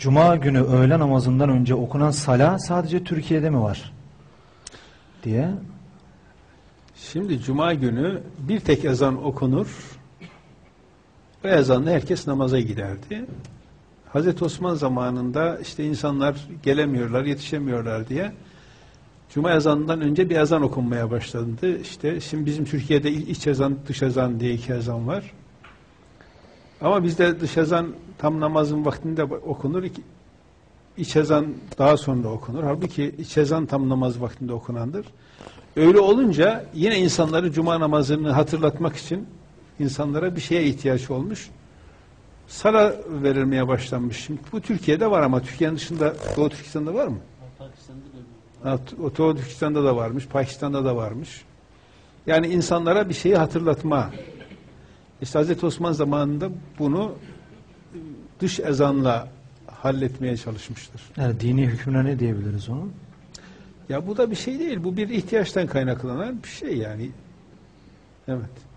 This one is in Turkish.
Cuma günü öğle namazından önce okunan sala sadece Türkiye'de mi var? diye. Şimdi cuma günü bir tek ezan okunur. O ezanla herkes namaza giderdi. Hazreti Osman zamanında işte insanlar gelemiyorlar, yetişemiyorlar diye Cuma ezanından önce bir ezan okunmaya başlandı. İşte şimdi bizim Türkiye'de iç ezan, dış ezan diye iki ezan var. Ama bizde dış ezan tam namazın vaktinde okunur. İç ezan daha sonra okunur. Halbuki iç ezan tam namaz vaktinde okunandır. Öyle olunca yine insanları cuma namazını hatırlatmak için insanlara bir şeye ihtiyaç olmuş. Sala verilmeye başlanmış. Şimdi bu Türkiye'de var ama Türkiye'nin dışında Doğu Türkistan'da var mı? Ha, o Doğu Türkistan'da da varmış, Pakistan'da da varmış. Yani insanlara bir şeyi hatırlatma. İşte Hazreti Osman zamanında bunu dış ezanla halletmeye çalışmıştır. Yani dini hükmüne ne diyebiliriz onun? Ya bu da bir şey değil. Bu bir ihtiyaçtan kaynaklanan bir şey yani. Evet.